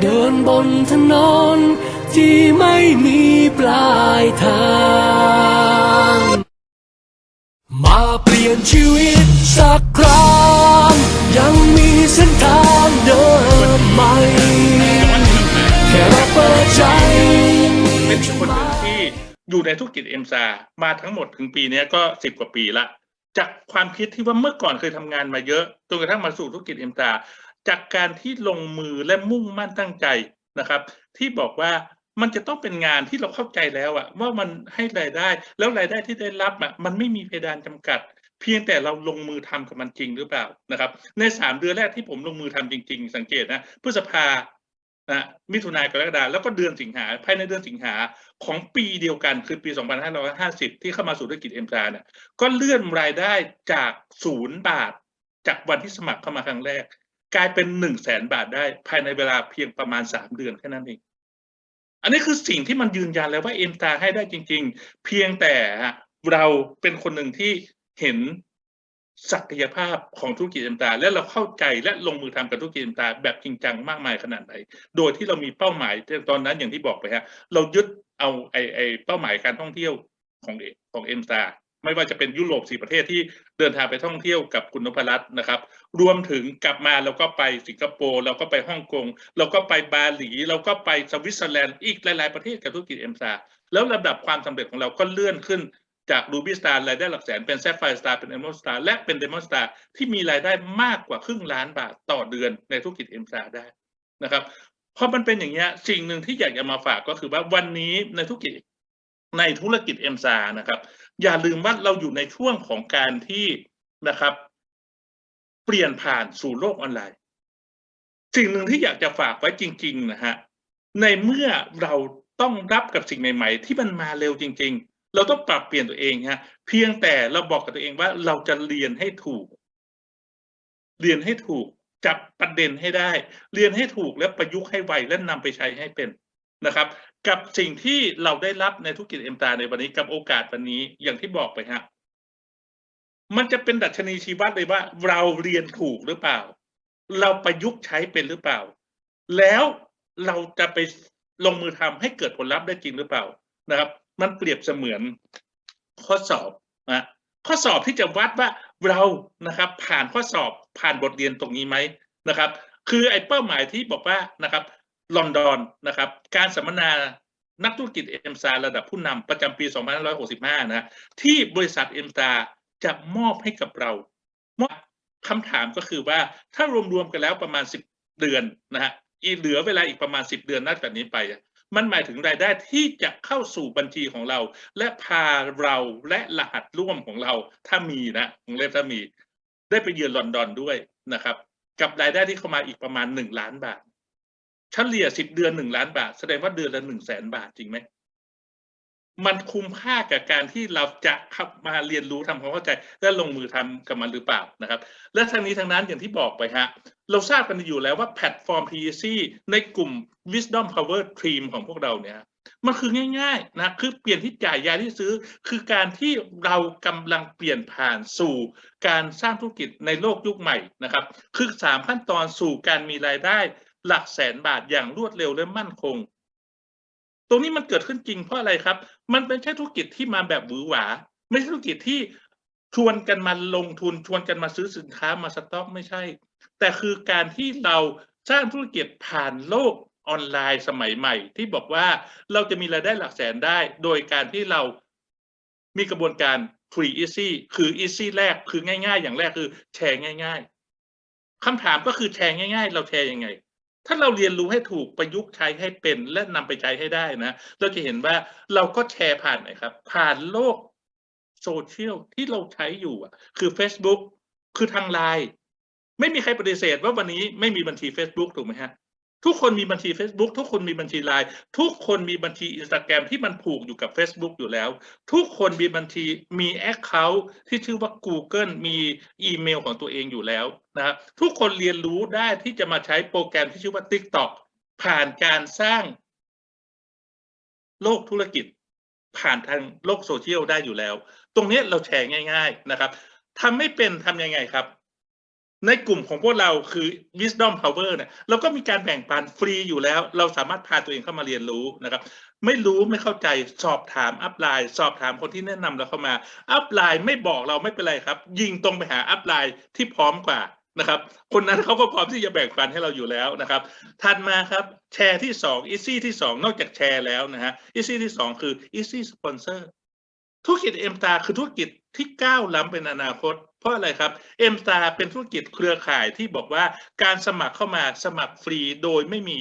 เดินบนถนนที่ไม่มีปลายทาง มาเปลี่ยนชีวิตสักครั้งยังมีเส้นทางเดินใหม่แค่เราเปิดใจเป็นอีกคนหนึ่งที่อยู่ในธุรกิจเอ็มซามาทั้งหมดถึงปีนี้ก็สิบกว่าปีละจากความคิดที่ว่าเมื่อก่อนเคยทำงานมาเยอะจนกระทั่งมาสู่ธุรกิจเอ็มซา จากการที่ลงมือและมุ่งมั่นตั้งใจนะครับ ที่บอกว่ามันจะต้องเป็นงานที่เราเข้าใจแล้วอะว่ามันให้รายได้ แล้วรายได้ที่ได้รับอะมันไม่มีเพดานจำกัด เพียงแต่เราลงมือทำกับมันจริงหรือเปล่านะครับ ในสามเดือนแรกที่ผมลงมือทำจริง ๆ สังเกตนะพฤษภานะมิถุนายนกรกฎาแล้วก็เดือนสิงหาภายในเดือนสิงหาของปีเดียวกันคือปี 2550 ที่เข้ามาสู่ธุรกิจเอ็มซาเนี่ยก็เลื่อนรายได้จากศูนย์บาท จากวันที่สมัครเข้ามาครั้งแรก กลายเป็น1นึ่งแสนบาทได้ภายในเวลาเพียงประมาณ3เดือนแค่นั้นเอง อันนี้คือสิ่งที่มันยืนยันแล้วว่าเอ็มซาให้ได้จริง ๆ เพียงแต่เราเป็นคนหนึ่งที่เห็นศักยภาพของธุรกิจเอ็มตาและเราเข้าใจและลงมือทำกับธุรกิจเอ็มตาแบบจริงจังมากมายขนาดไหน โดยที่เรามีเป้าหมายตอนนั้นอย่างที่บอกไปฮะเรายึดเอาไอไอเป้าหมายการท่องเที่ยวของของเอ็มตา ไม่ว่าจะเป็นยุโรปสี่ประเทศที่เดินทางไปท่องเที่ยวกับคุณนพรัตน์นะครับ รวมถึงกลับมาเราก็ไปสิงคโปร์เราก็ไปฮ่องกงเราก็ไปบาหลีเราก็ไปสวิตเซอร์แลนด์อีกหลายๆประเทศกับธุรกิจเอ็มซาแล้วระดับความสำเร็จของเราก็เลื่อนขึ้นจาก Ruby Star รายได้หลักแสนเป็น Sapphire Star เป็น Emerald Star และเป็น Diamond Star ที่มีรายได้มากกว่าครึ่งล้านบาทต่อเดือนในธุรกิจ M Star ได้นะครับพอมันเป็นอย่างเงี้ยสิ่งหนึ่งที่อยากจะมาฝากก็คือว่าวันนี้ในธุรกิจ ในธุรกิจ M Star นะครับ อย่าลืมว่าเราอยู่ในช่วงของการที่นะครับ เปลี่ยนผ่านสู่โลกออนไลน์ สิ่งหนึ่งที่อยากจะฝากไว้จริง ๆ นะฮะในเมื่อเราต้องรับกับสิ่งใหม่ๆ ที่มันมาเร็วจริง ๆ เราต้องปรับเปลี่ยนตัวเองฮะเพียงแต่เราบอกกับตัวเองว่าเราจะเรียนให้ถูก เรียนให้ถูกจับประเด็นให้ได้ เรียนให้ถูกและประยุกต์ให้ไวและนำไปใช้ให้เป็น นะครับ กับสิ่งที่เราได้รับในธุรกิจเอ็มตาในวันนี้กับโอกาสวันนี้อย่างที่บอกไปฮะมันจะเป็นดัชนีชี้วัดเลยว่า เราเรียนถูกหรือเปล่า เราประยุกต์ใช้เป็นหรือเปล่า แล้วเราจะไปลงมือทำให้เกิดผลลัพธ์ได้จริงหรือเปล่านะครับ มันเปรียบเสมือนข้อสอบนะข้อสอบที่จะวัดว่าเรานะครับ ผ่านข้อสอบผ่านบทเรียนตรงนี้ไหมนะครับ คือไอ้เป้าหมายที่บอกว่านะครับ ลอนดอนนะครับ การสัมมนานักธุรกิจเอ็มซาระดับผู้นำประจำปี 2565 นะที่บริษัทเอ็มซาจะมอบให้กับเราคำถามก็คือว่าถ้ารวมๆกันแล้วประมาณ 10 เดือนนะฮะอีเหลือเวลาอีกประมาณ 10 เดือนนับจากนี้ไป มันหมายถึงรายได้ที่จะเข้าสู่บัญชีของเรา และพาเราและรหัสร่วมของเราถ้ามีนะของเล็บถ้ามี ได้ไปเยือนลอนดอนด้วยนะครับ กับรายได้ที่เข้ามาอีกประมาณ 1 ล้านบาท เฉลี่ย10เดือน1ล้านบาท แสดงว่าเดือนละ1 0 0 0 0แสนบาทจริงไหมมันคุ้มค่ากับการที่เราจะข้ามาเรียนรู้ทำความเข้าใจ และลงมือทำกับมันหรือเปล่านะครับ และทางนี้ทางนั้นอย่างที่บอกไปฮะเราทราบกันอยู่แล้วว่าแพลตฟอร์ม PEC ในกลุ่ม Wisdom Power Team ของพวกเราเนี่ยมันคือง่ายๆนะคือเปลี่ยนที่จ่ายยาที่ซื้อ คือการที่เรากำลังเปลี่ยนผ่านสู่การสร้างธุรกิจในโลกยุคใหม่นะครับ คือสามขั้นตอนสู่การมีรายได้ หลักแสนบาทอย่างรวดเร็วและมั่นคง ตรงนี้มันเกิดขึ้นจริงเพราะอะไรครับ มันเป็นแค่ธุรกิจที่มาแบบหวือหวา ไม่ใช่ธุรกิจที่ชวนกันมาลงทุนชวนกันมาซื้อสินค้ามาสต็อกไม่ใช่ แต่คือการที่เราสร้างธุรกิจผ่านโลกออนไลน์สมัยใหม่ ที่บอกว่าเราจะมีรายได้หลักแสนได้ โดยการที่เรามีกระบวนการ free easy คือ easy แรกคือง่าย ๆ อย่างแรกคือแชร์ง่าย ๆคำถามก็คือแชร์ง่าย ๆ เราแชร์ยังไง ถ้าเราเรียนรู้ให้ถูกประยุกต์ใช้ให้เป็นและนำไปใช้ให้ได้นะเราจะเห็นว่าเราก็แชร์ผ่านไหนครับ ผ่านโลกโซเชียลที่เราใช้อยู่อะคือ Facebook คือทางไลน์ไม่มีใครปฏิเสธว่าวันนี้ไม่มีบัญชี Facebook ถูกไหมฮะ ทุกคนมีบัญชี Facebook ทุกคนมีบัญชีไลน์ทุกคนมีบัญชี Instagram ที่มันผูกอยู่กับ Facebook อยู่แล้ว ทุกคนมีบัญชีมี Account ที่ชื่อว่า Google มีอีเมลของตัวเองอยู่แล้วนะครับทุกคนเรียนรู้ได้ที่จะมาใช้โปรแกรมที่ชื่อว่า TikTok ผ่านการสร้าง โลกธุรกิจ ผ่านทางโลกโซเชียลได้อยู่แล้ว ตรงนี้เราแชร์ง่าย ๆนะครับทำไม่เป็นทำยังไงครับ ในกลุ่มของพวกเราคือ Wisdom Power เนี่ยเราก็มีการแบ่งปันฟรีอยู่แล้ว เราสามารถพาตัวเองเข้ามาเรียนรู้นะครับ ไม่รู้ไม่เข้าใจสอบถามอัพไลน์สอบถามคนที่แนะนำเราเข้ามา อัพไลน์ไม่บอกเราไม่เป็นไรครับ ยิงตรงไปหาอัพไลน์ที่พร้อมกว่านะครับคนนั้นเขาก็พร้อมที่จะแบ่งปันให้เราอยู่แล้วนะครับถัดมาครับแชร์ที่สอง easy ที่สองนอกจากแชร์แล้วนะฮะ easy ที่สองคือ easy sponsor ธุรกิจเอ็มตาคือธุรกิจที่ก้าวล้ำเป็นอนาคต เพราะอะไรครับเอ็มตาเป็นธุรกิจเครือข่ายที่บอกว่าการสมัครเข้ามาสมัครฟรีโดยไม่มี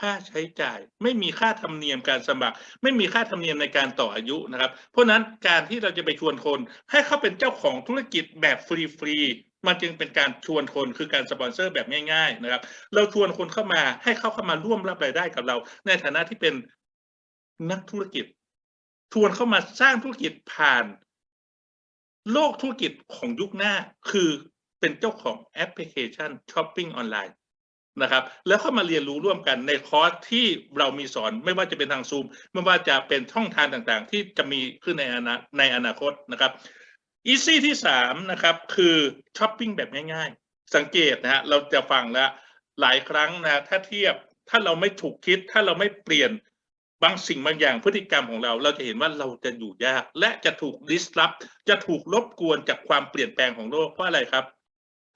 ค่าใช้จ่าย ไม่มีค่าธรรมเนียมการสมัคร ไม่มีค่าธรรมเนียมในการต่ออายุนะครับ เพราะนั้นการที่เราจะไปชวนคนให้เขาเป็นเจ้าของธุรกิจแบบฟรีๆมันจึงเป็นการชวนคนคือการสปอนเซอร์แบบง่าย ๆนะครับ เราชวนคนเข้ามาให้เขาเข้ามาร่วมรับรายได้กับเรา ในฐานะที่เป็นนักธุรกิจ ชวนเข้ามาสร้างธุรกิจผ่าน โลกธุรกิจของยุคหน้า คือเป็นเจ้าของแอปพลิเคชันช้อปปิ้งออนไลน์นะครับ แล้วเข้ามาเรียนรู้ร่วมกันในคอร์สที่เรามีสอนไม่ว่าจะเป็นทางซูมไม่ว่าจะเป็นช่องทางต่างๆ ที่จะมีขึ้นในอนาในอนาคตนะครับอีซี่ที่สามนะครับคือช้อปปิ้งแบบง่ายๆ สังเกตนะฮะเราจะฟังแล้วหลายครั้งนะถ้าเทียบถ้าเราไม่ถูกคิดถ้าเราไม่เปลี่ยน บางสิ่งบางอย่างพฤติกรรมของเราเราจะเห็นว่าเราจะอยู่ยาก และจะถูกดิสรับจะถูกรบกวนจากความเปลี่ยนแปลงของโลกเพราะอะไรครับ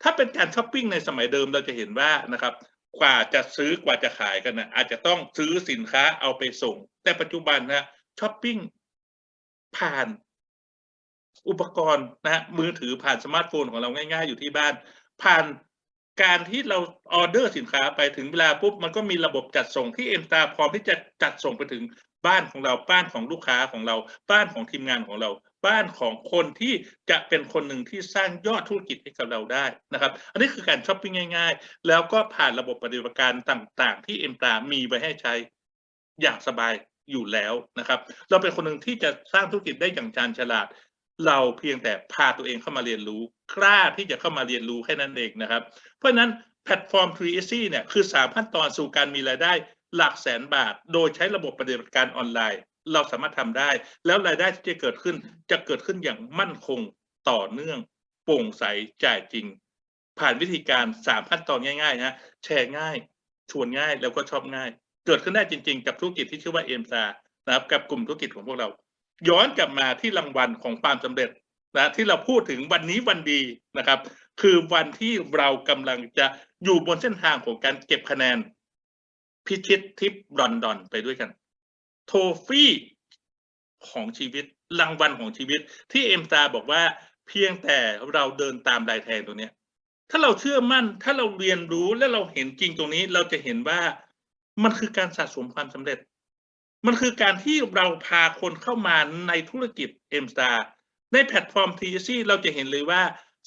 ถ้าเป็นการช้อปปิ้งในสมัยเดิมเราจะเห็นว่านะครับ กว่าจะซื้อกว่าจะขายกันนะอาจจะต้องซื้อสินค้าเอาไปส่ง แต่ปัจจุบันนะช้อปปิ้งผ่านอุปกรณ์นะมือถือผ่านสมาร์ทโฟนของเราง่าย ๆ อยู่ที่บ้าน ผ่าน การที่เราออเดอร์สินค้าไปถึงเวลาปุ๊บมันก็มีระบบจัดส่งที่เอ็มตาพร้อมที่จะจัดส่งไปถึงบ้านของเราบ้านของลูกค้าของเรา บ้านของทีมงานของเรา บ้านของคนที่จะเป็นคนหนึ่งที่สร้างยอดธุรกิจให้กับเราได้นะครับ อันนี้คือการช้อปปิ้งง่าย ๆ แล้วก็ผ่านระบบปฏิบัติการต่างๆ ที่เอ็มตามีไว้ให้ใช้อย่างสบายอยู่แล้วนะครับ เราเป็นคนหนึ่งที่จะสร้างธุรกิจได้อย่างชาญฉลาด เราเพียงแต่พาตัวเองเข้ามาเรียนรู้ กล้าที่จะเข้ามาเรียนรู้แค่นั้นเองนะครับ เพราะฉะนั้นแพลตฟอร์ม t r e e a s y เนี่ยคือสามขั้นตอนสู่การมีรายได้หลักแสนบาท โดยใช้ระบบปฏิบัติการออนไลน์ เราสามารถทำได้ แล้วรายได้ที่จะเกิดขึ้นจะเกิดขึ้นอย่างมั่นคงต่อเนื่อง โปร่งใสจ่ายจริง ผ่านวิธีการสามขั้นตอนง่ายๆนะแชร์ง่าย ชวนง่ายแล้วก็ชอบง่าย เกิดขึ้นได้จริง ๆ กับธุรกิจที่ชื่อว่าเอ็มซานะครับกับกลุ่มธุรกิจของพวกเรา ย้อนกลับมาที่รางวัลของความสำเร็จนะที่เราพูดถึงวันนี้วันดีนะครับ คือวันที่เรากำลังจะอยู่บนเส้นทางของการเก็บคะแนน พิชิตทริปลอนดอนไปด้วยกัน โทฟี่ของชีวิตรางวัลของชีวิต ที่เอ็มตาบอกว่าเพียงแต่เราเดินตามลายแทงตรงเนี้ย ถ้าเราเชื่อมั่น ถ้าเราเรียนรู้และเราเห็นจริงตรงนี้ เราจะเห็นว่ามันคือการสะสมความสำเร็จ มันคือการที่เราพาคนเข้ามาในธุรกิจเอ็ม t าร์ในแพลตฟอร์ม t ีซีเราจะเห็นเลยว่า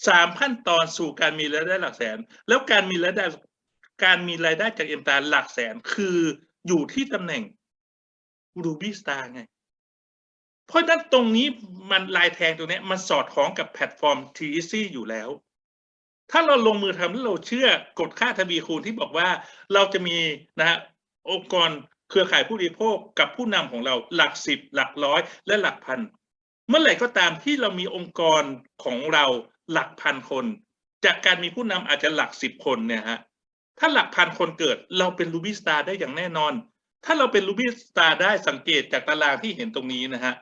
สามขั้นตอนสู่การมีรายได้หลักแสน แล้วการมีรายได้การมีรายได้จากเอ็มสตาร์หลักแสนคืออยู่ที่ตำแหน่ง Ruby Star ไง เพราะนั้นตรงนี้มันลายแทงตรงนี้มันสอดคล้องกับแพลตฟอร์ม t ีซีอยู่แล้ว ถ้าเราลงมือทำแล้วเราเชื่อกฎค่าทวีคูณที่บอกว่าเราจะมีนะฮะองค์กร เครือข่ายผู้บริโภคกับผู้นำของเราหลักสิบหลักร้อยและหลักพัน เมื่อไหร่ก็ตามที่เรามีองค์กรของเราหลักพันคน จากการมีผู้นำอาจจะหลักสิบคนเนี่ยฮะถ้าหลักพันคนเกิดเราเป็นรูบี้สตาร์ได้อย่างแน่นอน ถ้าเราเป็นรูบี้สตาร์ได้สังเกตจากตารางที่เห็นตรงนี้นะฮะ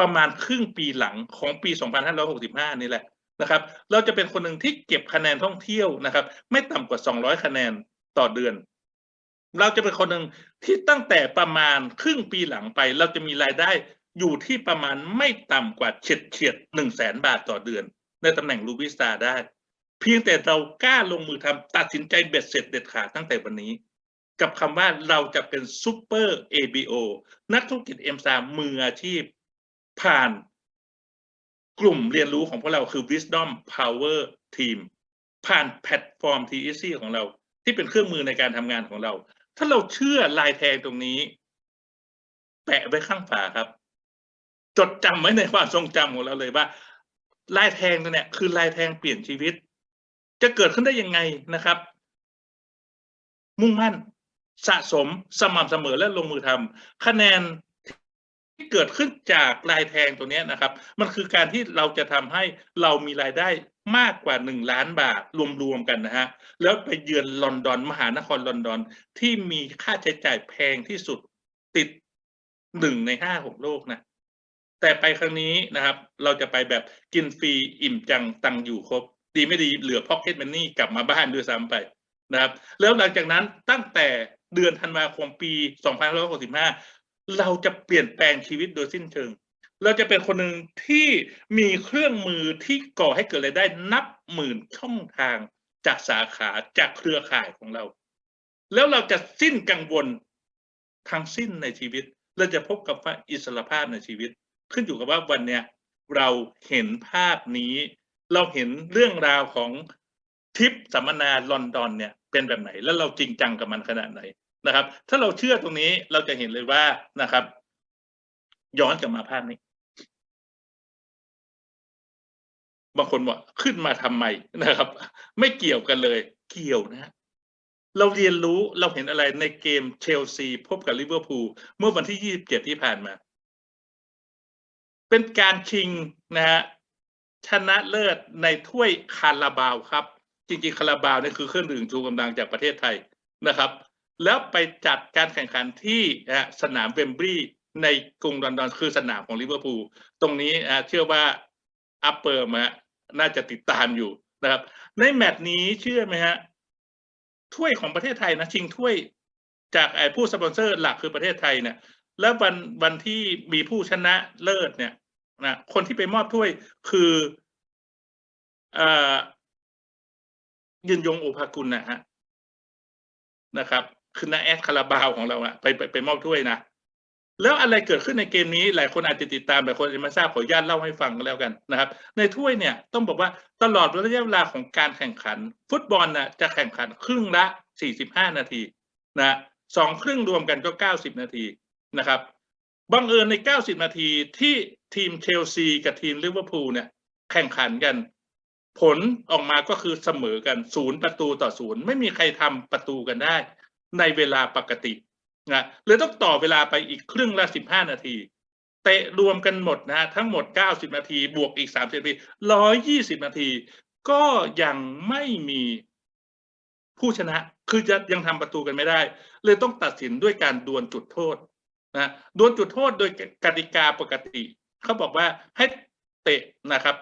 ประมาณครึ่งปีหลังของปี 2565 นี่แหละนะครับ เราจะเป็นคนหนึ่งที่เก็บคะแนนท่องเที่ยวนะครับ ไม่ต่ำกว่า 200 คะแนนต่อเดือน เราจะเป็นคนหนึ่งที่ตั้งแต่ประมาณครึ่งปีหลังไป เราจะมีรายได้อยู่ที่ประมาณไม่ต่ำกว่าเฉียดเฉียดหนึ่งแสนบาทต่อเดือน ในตำแหน่งรูบิสตาได้ เพียงแต่เรากล้าลงมือทำตัดสินใจเบ็ดเสร็จเด็ดขาดตั้งแต่วันนี้ กับคำว่าเราจะเป็นซูเปอร์ ABO นักธุรกิจเอ็มซามืออาชีพ ผ่านกลุ่มเรียนรู้ของพวกเราคือ Wisdom Power Team ผ่านแพลตฟอร์ม TEC ของเรา ที่เป็นเครื่องมือในการทำงานของเรา ถ้าเราเชื่อลายแทงตรงนี้ แปะไว้ข้างฝาครับ จดจำไว้ในความทรงจำของเราเลยว่าลายแทงตัวเนี้ยคือลายแทงเปลี่ยนชีวิต จะเกิดขึ้นได้ยังไงนะครับ มุ่งมั่นสะสมสม่ำเสมอและลงมือทำคะแนนที่เกิดขึ้นจากลายแทงตัวเนี้ยนะครับ มันคือการที่เราจะทำให้เรามีรายได้ มากกว่าหนึ่งล้านบาทรวมๆกันนะฮะ แล้วไปเยือนลอนดอน มหานครลอนดอน ที่มีค่าใช้จ่ายแพงที่สุดติดหนึ่งในห้าของโลกนะ แต่ไปครั้งนี้นะครับ เราจะไปแบบกินฟรีอิ่มจังตังอยู่ครบ ดีไม่ดีเหลือพ็อกเก็ตมันนี่กลับมาบ้านด้วยซ้ำไปนะครับ แล้วหลังจากนั้นตั้งแต่เดือนธันวาคมปี 2565 เราจะเปลี่ยนแปลงชีวิตโดยสิ้นเชิง เราจะเป็นคนหนึ่งที่มีเครื่องมือที่ก่อให้เกิดรายได้นับหมื่นช่องทางจากสาขาจากเครือข่ายของเรา แล้วเราจะสิ้นกังวลทั้งสิ้นในชีวิต เราจะพบกับว่าอิสรภาพในชีวิต ขึ้นอยู่กับว่าวันเนี้ยเราเห็นภาพนี้ เราเห็นเรื่องราวของทริปสัมมนาลอนดอนเนี่ยเป็นแบบไหน แล้วเราจริงจังกับมันขนาดไหนนะครับ ถ้าเราเชื่อตรงนี้เราจะเห็นเลยว่านะครับ ย้อนกลับมาภาพนี้ บางคนบอกขึ้นมาทำไมนะครับ ไม่เกี่ยวกันเลย เกี่ยวนะฮะเราเรียนรู้เราเห็นอะไรในเกมเชลซีพบกับลิเวอร์พูลเมื่อวันที่27ที่ผ่านมา เป็นการชิงนะฮะชนะเลิศในถ้วยคาราบาวครับ จริงๆคาราบาวนี่คือเครื่องดื่มชูกำลังจากประเทศไทยนะครับ แล้วไปจัดการแข่งขันที่สนามเวมบลีในกรุงลอนดอนคือสนามของลิเวอร์พูลตรงนี้เชื่อว่าอัปเปอร์มา น่าจะติดตามอยู่นะครับ ในแมตช์นี้เชื่อไหมฮะถ้วยของประเทศไทยนะชิงถ้วยจากไอ้ผู้สปอนเซอร์หลักคือประเทศไทยเนี่ย แล้ววันวันที่มีผู้ชนะเลิศเนี่ยนะคนที่ไปมอบถ้วยคือเอ่อยืนยงโอภากุลนะฮะนะครับ คือนาแอดคาราบาวของเราอะไปไปไปมอบถ้วยนะ แล้วอะไรเกิดขึ้นในเกมนี้หลายคนอาจจะติดตามหลายคนอาจจะไม่ทราบขออนุญาตเล่าให้ฟังกันแล้วกันนะครับ ในถ้วยเนี่ยต้องบอกว่าตลอดระยะเวลาของการแข่งขัน ฟุตบอลน่ะจะแข่งขันครึ่งละ 45 นาทีนะสองครึ่งรวมกันก็ 90 นาทีนะครับบังเอิญใน 90 นาทีที่ทีมเชลซีกับทีมลิเวอร์พูลเนี่ยแข่งขันกัน ผลออกมาก็คือเสมอกันศูนย์ประตูต่อศูนย์ไม่มีใครทำประตูกันได้ ในเวลาปกติ นะเลยต้องต่อเวลาไปอีกครึ่งละสิบห้านาที เตะรวมกันหมดนะฮะทั้งหมดเก้าสิบนาที บวกอีกสามสิบนาทีร้อยยี่สิบนาที ก็ยังไม่มีผู้ชนะ คือจะยังทำประตูกันไม่ได้ เลยต้องตัดสินด้วยการดวลจุดโทษนะดวลจุดโทษโดยกติกาปกติเขาบอกว่าให้เตะนะครับ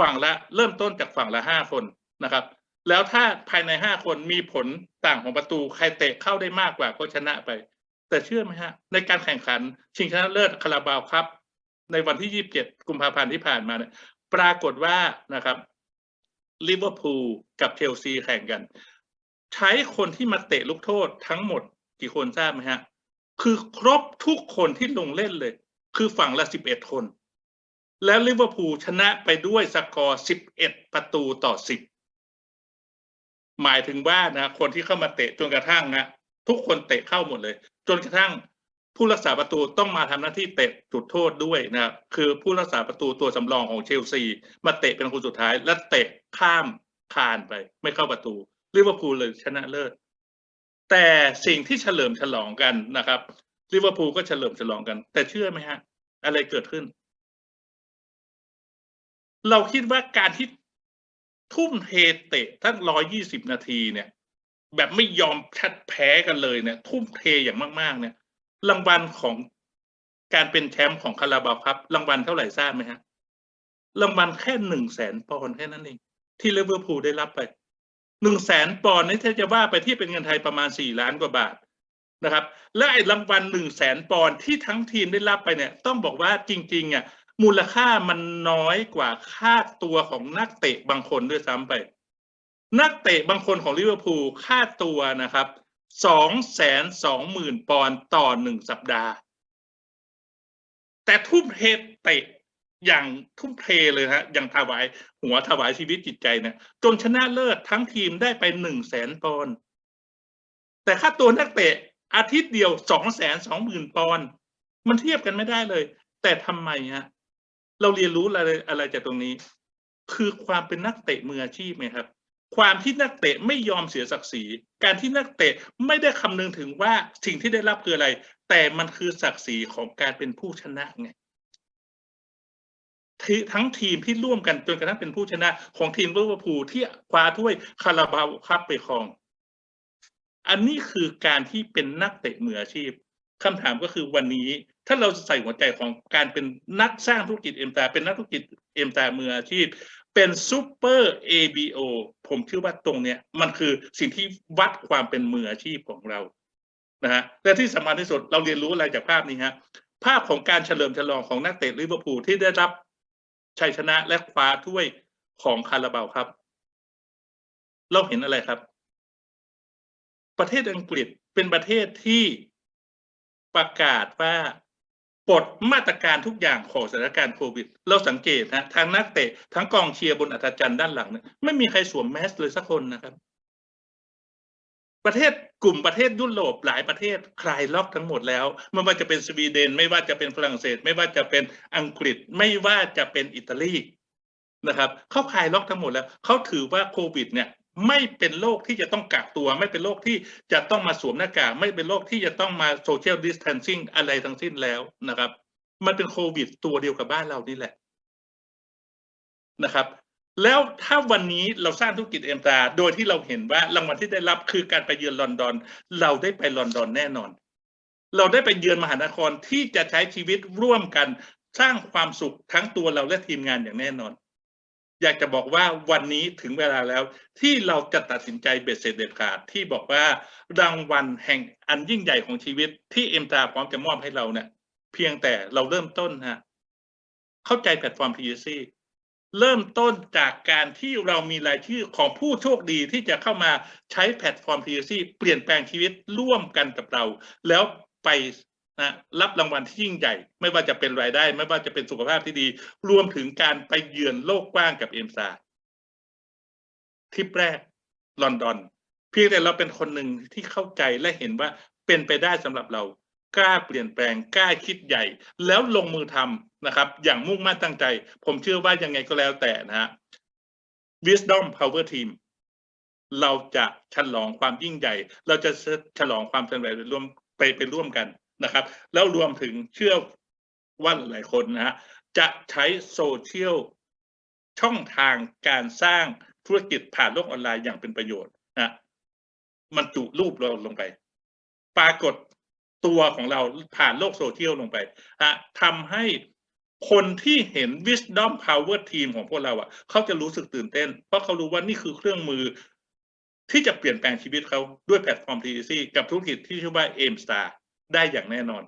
ฝั่งละเริ่มต้นจากฝั่งละห้าคนนะครับ แล้วถ้าภายในห้าคนมีผลต่างของประตูใครเตะเข้าได้มากกว่าก็ชนะไป แต่เชื่อไหมฮะ ในการแข่งขัน ชิงชนะเลิศคาราบาวครับ ในวันที่ 27 กุมภาพันธ์ที่ผ่านมาเนี่ยปรากฏว่านะครับลิเวอร์พูลกับเชลซีแข่งกัน ใช้คนที่มาเตะลูกโทษทั้งหมดกี่คนทราบไหมฮะ คือครบทุกคนที่ลงเล่นเลย คือฝั่งละ 11 คน แล้วลิเวอร์พูลชนะไปด้วยสกอร์ 11 ประตูต่อ 10 หมายถึงว่านะคนที่เข้ามาเตะจนกระทั่งนะทุกคนเตะเข้าหมดเลย จนกระทั่งผู้รักษาประตูต้องมาทำหน้าที่เตะจุดโทษด้วยนะคือผู้รักษาประตูตัวสำรองของเชลซี มาเตะเป็นคนสุดท้าย และเตะข้ามคานไป ไม่เข้าประตูลิเวอร์พูลเลยชนะเลิศแต่สิ่งที่เฉลิมฉลองกันนะครับลิเวอร์พูลก็เฉลิมฉลองกัน แต่เชื่อไหมฮะ อะไรเกิดขึ้น เราคิดว่าการที่ ทุ่มเทเตะทั้งร้อยยี่สิบนาทีเนี่ย แบบไม่ยอมชัดแพ้กันเลยเนี่ย ทุ่มเทอย่างมาก ๆ เนี่ย รางวัลของการเป็นแชมป์ของคาราบาวครับรางวัลเท่าไหร่ทราบไหมฮะรางวัลแค่หนึ่งแสนปอนด์แค่นั้นเอง ที่ลิเวอร์พูลได้รับไปหนึ่งแสนปอนด์นี่ถ้าจะว่าไปที่เป็นเงินไทยประมาณสี่ล้านกว่าบาทนะครับ และไอ้รางวัลหนึ่งแสนปอนด์ที่ทั้งทีมได้รับไปเนี่ย ต้องบอกว่าจริงๆอะ มูลค่ามันน้อยกว่าค่าตัวของนักเตะบางคนด้วยซ้ำไป นักเตะบางคนของลิเวอร์พูลค่าตัวนะครับสองแสนสองหมื่นปอนด์ต่อหนึ่งสัปดาห์ แต่ทุ่มเทเตะอย่างทุ่มเทเลยฮะอย่างถวายหัวถวายชีวิตจิตใจเนี่ยจนชนะเลิศทั้งทีมได้ไปหนึ่งแสนปอนด์แต่ค่าตัวนักเตะอาทิตย์เดียวสองแสนสองหมื่นปอนด์มันเทียบกันไม่ได้เลย แต่ทำไมฮะ เราเรียนรู้อะไรอะไรจากตรงนี้ คือความเป็นนักเตะมืออาชีพไหมครับ ความที่นักเตะไม่ยอมเสียศักดิ์ศรี การที่นักเตะไม่ได้คำนึงถึงว่าสิ่งที่ได้รับคืออะไร แต่มันคือศักดิ์ศรีของการเป็นผู้ชนะไงทั้งทีมที่ร่วมกันจนกระทั่งเป็นผู้ชนะ ของทีมลิเวอร์พูลที่คว้าถ้วยคาราบาวคัพไปครอง อันนี้คือการที่เป็นนักเตะมืออาชีพคำถามก็คือวันนี้ ถ้าเราใส่หัวใจของการเป็นนักสร้างธุรกิจเอ็มตาเป็นนักธุรกิจเอ็มตามืออาชีพ เป็นซูเปอร์ ABO ผมเชื่อว่าตรงเนี้ยมันคือสิ่งที่วัดความเป็นมืออาชีพของเรานะฮะและที่สำคัญที่สุดเราเรียนรู้อะไรจากภาพนี้ฮะภาพของการเฉลิมฉลองของนักเตะลิเวอร์พูลที่ได้รับชัยชนะและคว้าถ้วยของคาราบาวครับ เราเห็นอะไรครับ ประเทศอังกฤษเป็นประเทศที่ประกาศว่า ปลดมาตรการทุกอย่างของสถานการณ์โควิด เราสังเกตนะทั้งนักเตะทั้งกองเชียร์บนอัศจรรย์ด้านหลังเนี่ยไม่มีใครสวมแมสเลยสักคนนะครับ ประเทศกลุ่มประเทศยุโรปหลายประเทศคลายล็อกทั้งหมดแล้ว ไม่ว่าจะเป็นสวีเดน ไม่ว่าจะเป็นฝรั่งเศส ไม่ว่าจะเป็นอังกฤษ ไม่ว่าจะเป็นอิตาลีนะครับเขาคลายล็อกทั้งหมดแล้วเขาถือว่าโควิดเนี่ย ไม่เป็นโรคที่จะต้องกักตัว ไม่เป็นโรคที่จะต้องมาสวมหน้ากากไม่เป็นโรคที่จะต้องมาโซเชียลดิส a ทนซิ่งอะไรทั้งสิ้นแล้วนะครับ มันเป็นโควิดตัวเดียวกับบ้านเรานี่แหละนะครับ แล้วถ้าวันนี้เราสร้างธุรกิจเอ็มตาโดยที่เราเห็นว่ารางวัลที่ได้รับคือการไปเยือนลอนดอน เราได้ไปลอนดอนแน่นอน เราได้ไปเยือนมหานครที่จะใช้ชีวิตร่วมกันสร้างความสุขทั้งตัวเราและทีมงานอย่างแน่นอน อยากจะบอกว่าวันนี้ถึงเวลาแล้ว ที่เราจะตัดสินใจเบ็ดเสร็จเด็ดขาดที่บอกว่ารางวัลแห่งอันยิ่งใหญ่ของชีวิตที่เอ็มตาพร้อมจะมอบให้เราเนี่ย เพียงแต่เราเริ่มต้นฮะเข้าใจแพลตฟอร์ม PSC เริ่มต้นจากการที่เรามีรายชื่อของผู้โชคดีที่จะเข้ามาใช้แพลตฟอร์ม PSC เปลี่ยนแปลงชีวิตร่วมกันกับเรา แล้วไป นะรับรางวัลที่ยิ่งใหญ่ ไม่ว่าจะเป็นรายได้ ไม่ว่าจะเป็นสุขภาพที่ดี รวมถึงการไปเยือนโลกกว้างกับเอ็มซาทริปแรกลอนดอน เพียงแต่เราเป็นคนหนึ่งที่เข้าใจและเห็นว่าเป็นไปได้สำหรับเรากล้าเปลี่ยนแปลงกล้าคิดใหญ่ แล้วลงมือทำนะครับ อย่างมุ่งมั่นตั้งใจ ผมเชื่อว่ายังไงก็แล้วแต่นะฮะ Wisdom Power Team เราจะฉลองความยิ่งใหญ่ เราจะฉลองความสำเร็จร่วมไปไปร่วมกัน นะครับ แล้วรวมถึงเชื่อว่าหลายคนนะฮะจะใช้โซเชียลช่องทางการสร้างธุรกิจผ่านโลกออนไลน์อย่างเป็นประโยชน์นะมันจุรูปเราลงไป ปรากฏตัวของเราผ่านโลกโซเชียลลงไปฮะทำให้คนที่เห็น Wisdom Power Team ของพวกเราอะเขาจะรู้สึกตื่นเต้น เพราะเขารู้ว่านี่คือเครื่องมือ ที่จะเปลี่ยนแปลงชีวิตเขาด้วยแพลตฟอร์ม TCC กับธุรกิจที่ชื่อว่า Aim Star ได้อย่างแน่นอน